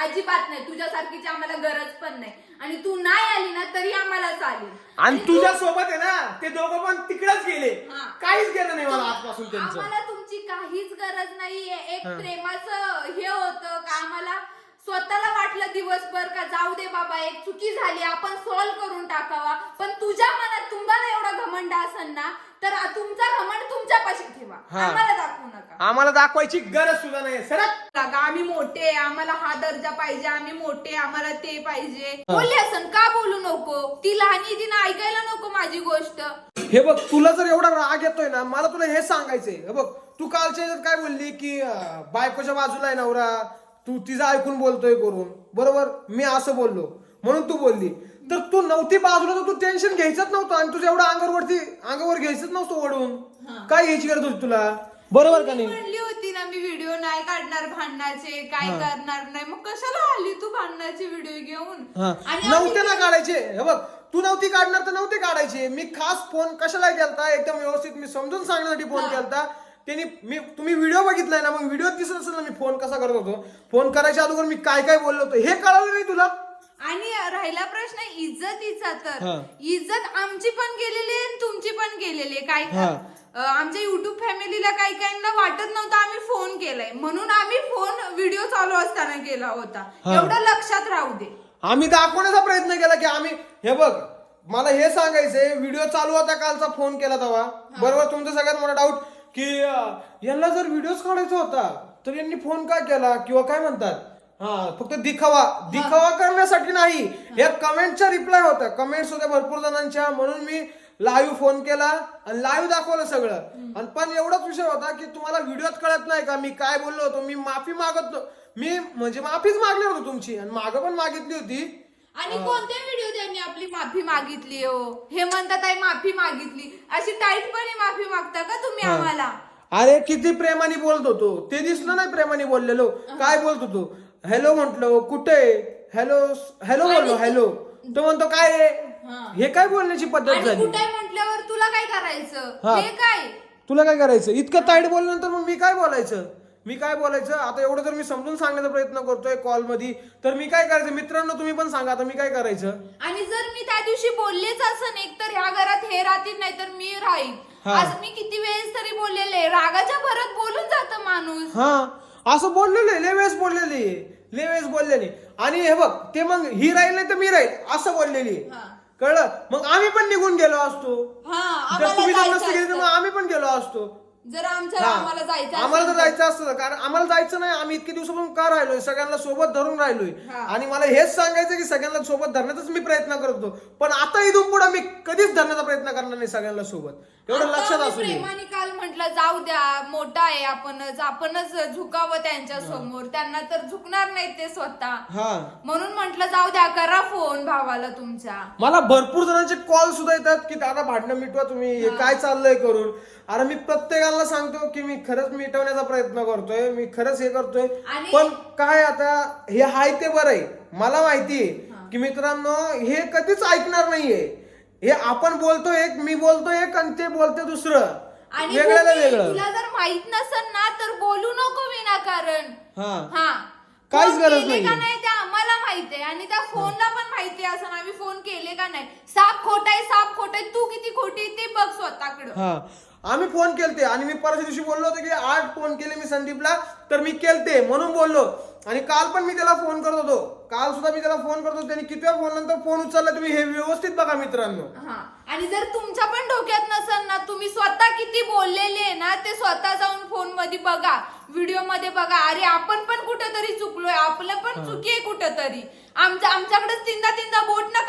अजिबात नाही. तुझ्यासारखीची आम्हाला गरज पण नाही. आणि तू नाही आली ना तरी आम्हाला चालेल. आणि तू- तुझ्या सोबत आहे ना ते दोघं पण तिकडेच गेले. हा. काहीच गेलं नाही मला आजपासून त्यांचं. आम्हाला तुमची काहीच गरज नाहीये. एक हा. प्रेमाचं हे होतं का आम्हाला? स्वतःला वाटलं दिवसभर का जाऊ दे बाबा एक चुकी झाली आपण सॉल्व्ह करून टाकावा. पण तुझ्या मनात घमंड असेल ना तर तुमचा घमंड तुमच्यापाशी ठेवा. हा. आम्हाला दाखवू नका. आम्हाला दाखवायची गरज सुद्धा नाही सरक लागा, आम्ही मोठे आम्हाला हा दर्जा पाहिजे आम्ही मोठे आम्हाला ते पाहिजे. बोलली असन का बोलू नको? ती लहानी तिनं ऐकायला नको माझी गोष्ट. हे बघ तुला जर एवढा राग येतोय ना मला तुला हे सांगायचंय. हे बघ तू कालच्या याच्यात काय बोलली की अं, बायकोच्या बाजूला आहे नवरा तू तिचं ऐकून बोलतोय करून. बरोबर? मी असं बोललो. म्हणून तू बोलली. तर तू नव्हती बाजूला तर तू टेन्शन घ्यायचंच नव्हतं आणि तुझं एवढं अंगावरती अंगावर घ्यायचंच नव्हतं ओढून. काय घ्यायची गरज होती तुला? बरोबर का मी नाही? म्हणली होती ना मी व्हिडिओ नाही काढणार भांडणाचे काय करणार नाही. मग कशाला आली तू भांडणाचे व्हिडिओ घेऊन? हा. आणि नव्हते ना काढायचे. हे बघ तू नव्हती काढणार तर नव्हते काढायचे. मी खास फोन कशाला केलता? एकदम व्यवस्थित मी समजून सांगण्यासाठी फोन केलता. त्यांनी मी तुम्ही व्हिडिओ बघितलाय ना मग व्हिडिओ दिसत असेल ना मी फोन कसा करत होतो? फोन करायच्या अगोदर मी काय काय बोललो होतो? हे कळालं नाही तुला? आणि राहिला प्रश्न इज्जतीचा तर. हा. इज्जत आमची पण गेलेली आहे आणि तुमची पण गेलेली आहे. काय हा. अं, आमच्या युट्यूब फॅमिलीला काही काहींना वाटत नव्हतं आम्ही फोन केलाय. म्हणून आम्ही फोन व्हिडिओ चालू असताना केला होता. हा. एवढं लक्षात राहू दे. आम्ही दाखवण्याचा प्रयत्न केला की आम्ही हे बघ मला हे सांगायचंय व्हिडिओ चालू होता कालचा फोन केला तेव्हा. बरोबर? तुमचा सगळ्यात मोठा डाऊट की अं, यांना जर व्हिडिओच काढायचा होता तर यांनी फोन का केला? किंवा काय म्हणतात? फक्त दिखावा. दिखावा करण्यासाठी नाही. या कमेंटच्या रिप्लाय होत्या कमेंट्स होत्या भरपूर जणांच्या. म्हणून मी लाईव्ह फोन केला आणि लाईव्ह दाखवलं सगळं. आणि पण एवढाच विषय होता की तुम्हाला व्हिडिओत कळत नाही का? मी काय बोललो होतो? मी माफी मागत मी म्हणजे माफीच मागणार होतो तुमची. आणि मागं पण मागितली होती. आणि कोणत्या व्हिडिओ त्यांनी आपली माफी मागितली हो? हे म्हणतात आई माफी मागितली. अशी टाईटपणे माफी मागता का तुम्ही. आम्हाला? अरे किती प्रेमाने बोलत होतो ते दिसलं नाही प्रेमाने बोललेलो. काय बोलत होतो हॅलो म्हंटलो कुठे हॅलो हॅलो बोललो हॅलो. तो म्हणतो काय आहे? हा. काय बोलण्याची पद्धत झाली? कुठे म्हटल्यावर तुला काय करायचं? हा. हे काय? तुला काय करायचं? इतकं ताईट बोलल्यानंतर मग मी काय बोलायचं? मी काय बोलायचं? आता एवढं जर मी समजून सांगण्याचा प्रयत्न करतोय कॉलमध्ये तर मी काय करायचं? मित्रांनो तुम्ही पण सांगा आता मी काय करायचं? आणि जर मी त्या दिवशी बोललेच असं एक तर ह्या घरात हे राहतील नाही तर मी राहील. हा. असं मी किती वेळेस तरी बोललेले रागाच्या भरात बोलून जात माणूस. हा. असं बोललेले लय वेळेस बोललेली लय वेळेस बोललेली आणि हे बघ ते मग ही राहील नाही तर मी राहील असं बोललेली. कळलं? मग आम्ही पण निघून गेलो असतो. हा जर तुम्ही जर नसते गेले तर मग आम्ही पण गेलो असतं. जर आमच्या हा. आम्हाला जायचं आम्हाला तर असेल तर- जायचं असतं कारण आम्हाला जायचं नाही आम्ही इतके दिवसापासून का राहिलोय? सगळ्यांना सोबत धरून राहिलोय. हा. आणि मला हेच सांगायचं की सगळ्यांना सोबत धरण्याचाच मी प्रयत्न करतो पण आता इथून पुढे मी कधीच धरण्याचा प्रयत्न करणार नाही सगळ्यांना सोबत. एवढं आता लक्षात मी असू दे. प्रेमाने काल म्हंटल जाऊ द्या मोठा आहे आपणच. आपणच झुकावं त्यांच्यासमोर. त्यांना तर झुकणार नाही ते स्वतः. हा. म्हणून म्हंटल जाऊ द्या करा फोन भावाला तुमच्या. मला भरपूर जणांचे कॉल सुद्धा येतात की दादा भांडणं मिटवा तुम्ही. हे. काय चाललंय करून? अरे मी प्रत्येकाला सांगतो की मी खरंच मिटवण्याचा प्रयत्न करतोय मी खरंच हे करतोय. आणि- पण काय आता हे हाय ते बरं आहे. मला माहितीये की मित्रांनो हे कधीच ऐकणार नाहीये. हे आपण बोलतो एक मी बोलतो एक आणि ते बोलते दुसरं. आणि वेगळ्याला भूमी, वेगळं. तुला जर माहीत नसेल ना तर बोलू नको विनाकारण हा. हा. काहीच फोन गरज केले नाहीये. का नाही ते आम्हाला माहितीये आणि त्या फोनला पण माहिती असं आम्ही फोन केले का नाही. साप खोटाय साप खोटाय तू किती खोटी आहे ते बघ स्वतःकडं. हा. आम्ही फोन केलते आणि मी परवा दिवशी बोललो होतो की आठ फोन केले मी संदीपला तर मी केलते म्हणून बोललो. आणि काल पण मी त्याला फोन करत होतो. काल सुद्धा मी त्याला फोन करत होतो. त्यांनी कितव्या फोन नंतर फोन उचलला तुम्ही हे व्यवस्थित बघा मित्रांनो. हा. आणि जर तुमच्या पण डोक्यात नसेल ना तुम्ही स्वतः किती बोललेले आहे ना ते स्वतः जाऊन फोनमध्ये बघा व्हिडिओमध्ये बघा. अरे आपण पण कुठेतरी चुकलोय. आपलं पण चुकी आहे कुठेतरी. आमच्या आमच्याकडे तीनदा तीनदा बोट करू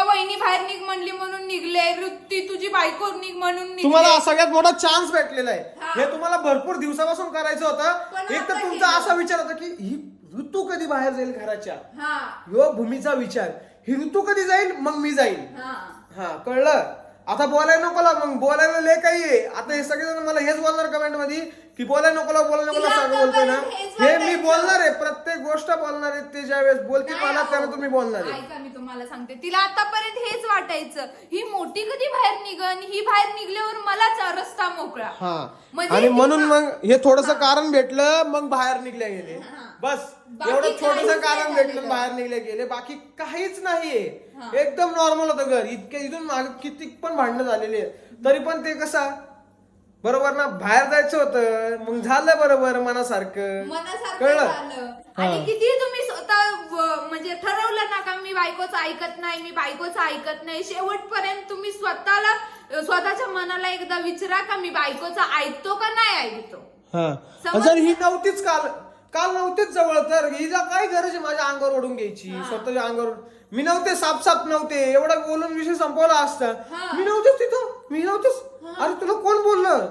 का वहिनी बाहेर निघ म्हणली म्हणून निघले ती तुझी बायको निघ म्हणून तुम्हाला सगळ्यात मोठा चान्स भेटलेला आहे. हा. तुम्हाला भरपूर दिवसापासून करायचं होतं. पण एक तर आता तुमचा केलं. असा विचार होता की ही ऋतू कधी बाहेर जाईल घराच्या? हा. भूमीचा विचार. ही ऋतू कधी जाईल मग मी जाईल. हा. हा कळलं? आता बोलायला नको ला मग बोलायला लय काही आहे. आता हे सगळेजण मला हेच बोलणार कमेंटमध्ये की बोलाय नको ला, बोलाय नको ला तिला सगळं बोलतोय ना. हे मी. बोलणार आहे प्रत्येक गोष्ट बोलणार आहे ते ज्या वेळेस बोलते मला अहो. त्याला तुम्ही बोलणार आहे. ऐका मी तुम्हाला सांगते. तिला आतापर्यंत हेच वाटायचं. ही मोठी कधी बाहेर निघन? ही बाहेर निघल्यावर मलाच रस्ता मोकळा. हा. म्हणजे आणि म्हणून मग हे थोडस कारण भेटलं मग बाहेर निघल्या गेले. हा. बस. बाकी एवढं काहीच छोटस नाही कारण भेटलं झालेलं. बाहेर निघले गेले. बाकी काहीच नाहीये. हा. एकदम नॉर्मल होतं घर. इतके इथून मागे किती पण भांडणं झालेली आहे तरी पण ते कसं बरोबर ना? बाहेर जायचं होतं. मग झालं बरोबर मनासारखं. मनासारखं कळलं? झालं. आणि किती तुम्ही स्वतः म्हणजे ठरवलं ना का मी बायकोचं ऐकत नाही मी बायकोचं ऐकत नाही? शेवटपर्यंत तुम्ही स्वतःला स्वतःच्या मनाला एकदा विचारा का मी बायकोचं ऐकतो का नाही ऐकतो? हा? जर ही नव्हतीच काल काल नव्हतीच जवळ तर हिला काय गरज आहे माझ्या अंगावर ओढून घ्यायची. स्वतःच्या अंगावर मी नव्हते साप साप नव्हते. एवढं बोलून विषय संपवला असता. हा. मी नव्हतेच तिथं. मी नव्हतेच. अरे तुला कोण बोललं?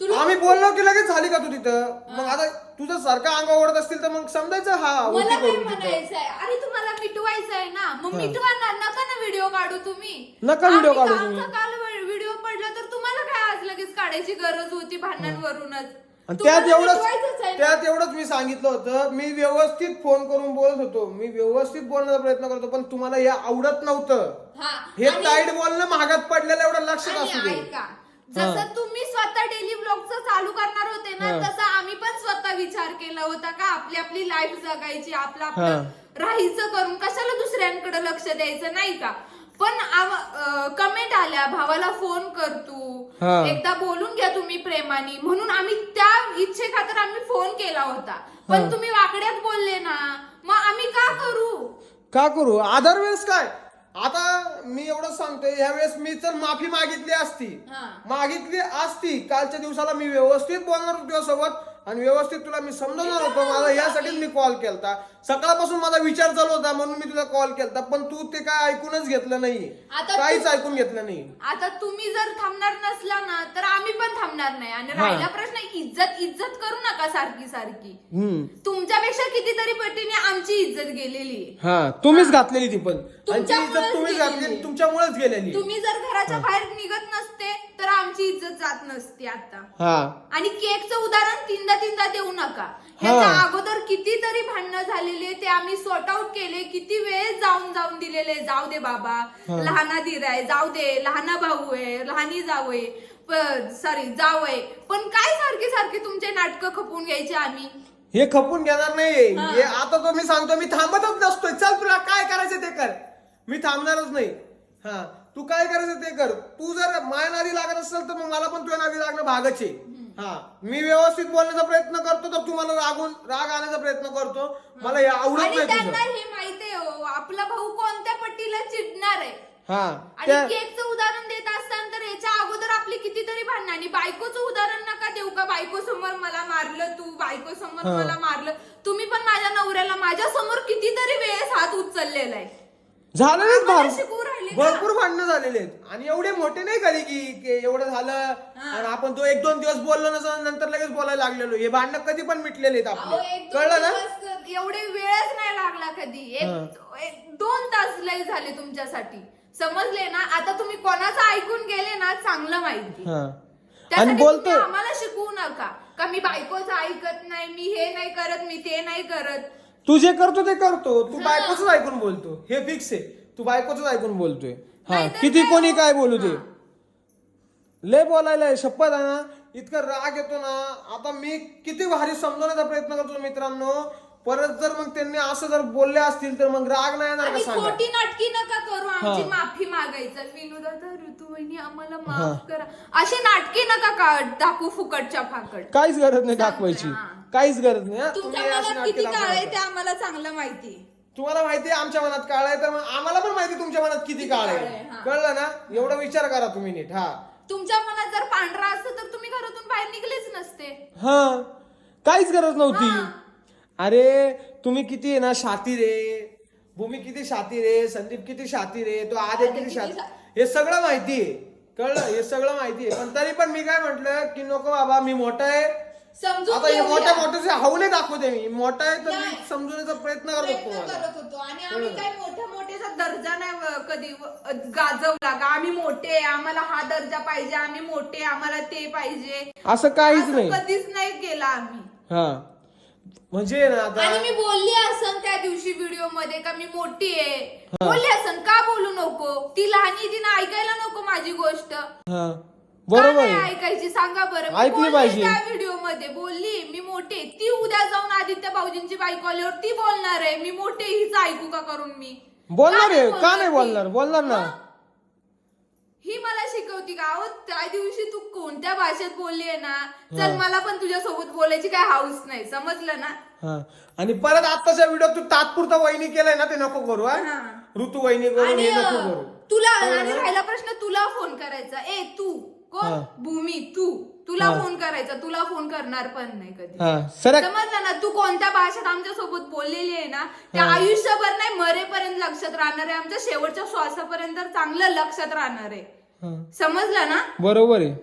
तुला- आम्ही बोललो की लगेच झाली का तू तिथं? मग आता तुझं सारखं अंग ओढत असतील तर मग समजायचं हा मला उलटी काय करून तिथं. म्हणायचं आहे अरे तुम्हाला मिटवायचं आहे ना. मग. मिटवा नका ना व्हिडिओ काढू तुम्ही. नका video आम्ही- काढू तुम्ही. आमचा काल व्हिडिओ पडला तर तुम्हाला काय आज लगेच काढायची गरज होती भांडणांवरूनच? आणि त्यात तुम्हाला एवढंच मिटवायचंच आहे ना. त्यात एवढंच मी सांगितलं होतं मी व्यवस्थित फोन करून बोलत होतो मी व्यवस्थित बोलण्याचा प्रयत्न करतो पण तुम्हाला हे आवडत नव्हतं हा. हे आणि- ताईट बोलणं महागात पडलेलं एवढं लक्षात आणि असू दे ऐका जसं तुम्ही स्वतः डेली ब्लॉगचं चालू करणार होते ना हा. तसं आम्ही पण स्वतः विचार केला होता का आपली आपली लाईफ जगायची आपलं हा. आपलं राहायचं करून कशाला दुसऱ्यांकडे लक्ष द्यायचं नाही का पण कमेंट आल्या भावाला फोन कर तू. हा. एकदा बोलून घ्या तुम्ही प्रेमाने. म्हणून आम्ही त्या इच्छे खातर आम्ही फोन केला होता. पण. तुम्ही वाकड्यात बोलले ना मग आम्ही का करू? का करू? आधार वेळेस काय? आता मी एवढं सांगतोय ह्या वेळेस मी तर माफी मागितली असती. हा. मागितली असती. कालच्या दिवसाला मी व्यवस्थित बोलणार होतो तुझ्यासोबत आणि व्यवस्थित तुला मी समजवणार होतो मला यासाठीच मी कॉल केलता. सकाळपासून माझा विचार चालू होता म्हणून मी तुला कॉल केलता पण तू ते काय ऐकूनच घेतलं नाही. आता तू- काहीच ऐकून घेतलं नाही. आता तुम्ही जर थांबणार नसला ना तर आम्ही पण थांबणार नाही. आणि. राहिला प्रश्न इज्जत इज्जत करू नका सारखी सारखी. हम्म. तुमच्यापेक्षा कितीतरी पटीने आमची इज्जत गेलेली आहे. हा तुम्हीच घातलेली ती पण. आणि ती तुमच्यामुळेच इज्जत तुम्हीच गेलेली. घातली तुमच्यामुळेच गेलेली तुम्ही जर घराच्या बाहेर निघत नसते तर आमची इज्जत जात नसती आता. हा. आणि केकचं उदाहरण तीनदा तीनदा देऊ नका. ह्याच्या अगोदर कितीतरी भांडणं झालेले ते आम्ही सॉर्ट आउट केले किती वेळ जाऊन जाऊन दिलेले जाऊ दे बाबा. लहाना धीर आहे. जाऊ दे. लहाना भाऊ आहे. लहानी जाऊ आहे. सॉरी जाऊ आहे. पण काय सारखे सारखे तुमचे नाटकं खपून घ्यायचे आम्ही? हे खपून घेणार नाही. हे आता तो मी सांगतो मी थांबतच नसतोय. चल तुला काय करायचं ते कर. मी थांबणारच नाही. हा. तू काय करायचं ते कर. तू जर माया नादी लागत असेल तर मग मला पण तुझ्या नादी लागणं भागच आहे. हा. मी व्यवस्थित बोलण्याचा प्रयत्न करतो तर तुम्हाला रागून राग आणण्याचा प्रयत्न करतो. मला हे आवडत आणि नाही त्यांना तुझं हे माहितीये हो आपला भाऊ कोणत्या पट्टीला चिडणार आहे? हा. आणि त्या केकचं उदाहरण देत असताना तर याच्या अगोदर आपली कितीतरी भांडणं आणि बायकोचं उदाहरण नका देऊ का? बायको समोर मला मारलं तू बायको समोर हा. मला मारलं. तुम्ही पण माझ्या नवऱ्याला माझ्यासमोर कितीतरी वेळेस हात उचललेला आहे. भार शिकवू भरपूर भांडणं झालेले आहेत. आणि एवढे मोठे नाही झाले की की एवढं झालं? आणि आपण तो एक दोन दिवस बोललो नसं नंतर लगेच बोलायला लागलेलो. हे भांडणं कधी पण मिटलेले आहेत अहो, आपले एक दोन कळलं ना? दिवस एवढे वेळच नाही लागला कधी. एक एक- दोन तास लय झाले तुमच्यासाठी. समजले ना? आता तुम्ही कोणाचं ऐकून गेले ना चांगलं माहिती. हा. आणि त्यासाठी तुम्ही बोलतोय. आम्हाला शिकवू नका. का मी बायकोचं ऐकत नाही मी हे नाही करत मी ते नाही करत? तू जे करतो ते करतो. तू बायकोच ऐकून बोलतो. हे फिक्स आहे. तू बायकोच ऐकून बोलतोय हा नाहीतर किती काय कोणी? काय बोलू दे. लय बोलायला शपथ आहे ना इतका राग येतो ना आता मी किती भारी समजवण्याचा प्रयत्न करतो मित्रांनो परत जर मग त्यांनी असं जर बोलले असतील तर मग राग नाही येणार का आणि सांगा खोटी नाटकी नका करू आमची हा. माफी मागायचं विनोदाचा ऋतुवाहिनी आम्हाला हा. माफ करा अशी नाटकी नका का दाखवू फुकटच्या फाकट काहीच गरज नाही दाखवायची. काहीच गरज नाही हा. तुमच्या तुम्ही अशी मनात नाटके किती दाखवू काळ आहे नका. ते आम्हाला चांगलं माहिती तुम्हाला माहिती आहे आमच्या मनात काळ आहे तर मग आम्हाला पण माहिती आहे तुमच्या मनात किती काळ काळ आहे. आहे, हा. कळलं ना? एवढा विचार करा तुम्ही नीट हा. तुमच्या मनात जर पांढरा असतं तर तुम्ही घरातून बाहेर निघलेच नसते. हा. काहीच गरज नव्हती. अरे तुम्ही किती आहे ना शातीर रे. भूमी किती शातीर रे संदीप किती शातीर रे तो आदे किती शातीर हे सगळं माहिती आहे कळलं? हे सगळं माहिती आहे पण तरी पण मी काय म्हंटल की नको बाबा मी मोठा आहे. समजून आता हे घेऊया. मोठ्या मोठ्याचे हवले दाखवते मी. मोठा आहे तर मी नाही. समजवण्याचा प्रयत्न करत प्रयत्न होतो मला करत होतो. आणि आम्ही काय मोठ्या मोठ्याचा दर्जा नाही व- कधी व- गाजवला का? आम्ही मोठे आहे, आम्हाला हा दर्जा पाहिजे. आम्ही मोठे आम्हाला ते पाहिजे. असं काहीच असं नाही. कधीच नाही केला आम्ही. हा. म्हणजे ना आता आणि मी बोलली असन त्या दिवशी व्हिडिओमध्ये का मी मोठी आहे. बोलली असन का बोलू नको? ती लहान आहे, तिनं ऐकायला नको माझी गोष्ट. हा. बरोबर आहे. ऐकायची? सांगा बरं. मी ऐकली बोलली पाहिजे. त्या व्हिडिओमध्ये बोलली मी मोठे ती उद्या जाऊन आदित्य भाऊजींची बाईक आल्यावर ती बोलणार आहे मी मोठे हीच ऐकू का करून मी? बोलणार आहे. का नाही ती? बोलणार? बोलणार ना? ही? मला शिकवती का? अहो त्या दिवशी तू कोणत्या भाषेत बोलली आहे ना? चल मला पण तुझ्यासोबत बोलायची काय हाऊस नाही. समजलं ना? हा. आणि परत आताच्या व्हिडिओ तू तात्पुरता वहिनी केलाय ना ते नको करू हा? हा. ऋतू वहिनी करून आणि हे नको अं, करू. तुला आणि राहिला प्रश्न तुला फोन करायचा. ए तू. कोण? हा. भूमी तू. तुला हा. फोन करायचा तुला फोन करणार पण नाही कधी. हा. सरक समजलं ना? तू कोणत्या भाषेत आमच्यासोबत बोललेली आहे ना त्या आयुष्यभर नाही मरेपर्यंत लक्षात राहणार आहे. आमच्या शेवटच्या श्वासापर्यंत चांगलं लक्षात राहणार आहे. हा. समजलं ना? बरोबर आहे.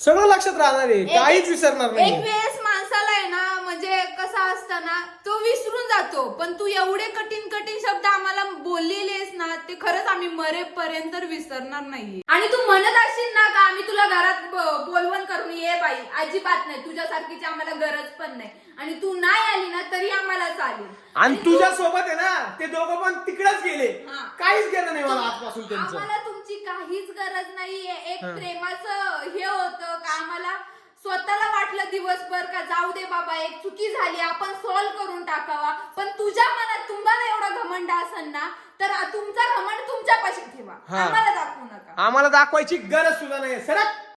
सगळं लक्षात राहणार आहे. काहीच विसरणार एक नाही वेळेस माणसाला आहे ना म्हणजे कसा असतं ना तो विसरून जातो. पण तू एवढे कठीण कठीण शब्द आम्हाला बोललेले आहेस ना ते खरंच आम्ही मरेपर्यंत विसरणार नाही. आणि तू म्हणत असशील ना का आम्ही तुला घरात बोलवण करून ये बाई अजिबात नाही. तुझ्यासारखीची आम्हाला गरज पण नाही. आणि तू नाही आली ना तरी आम्हाला चालेल. आणि तुझ्या सोबत आहे ना ते दोघं पण तिकडेच गेले. काहीच गेलं नाही मला आजपासून त्यांचं. आम्हाला तुमची काहीच गरज नाहीये. एक प्रेमाचं हे होतं का आम्हाला? स्वतःला वाटलं दिवसभर का जाऊ दे बाबा एक चुकी झाली आपण सॉल्व्ह करून टाकावा. पण तुझ्या मनात तुम्हाला एवढा घमंड असेल ना तर तुमचा घमंड तुमच्यापाशी ठेवा. हा. आम्हाला दाखवू नका. आम्हाला दाखवायची गरज सुद्धा नाही सरक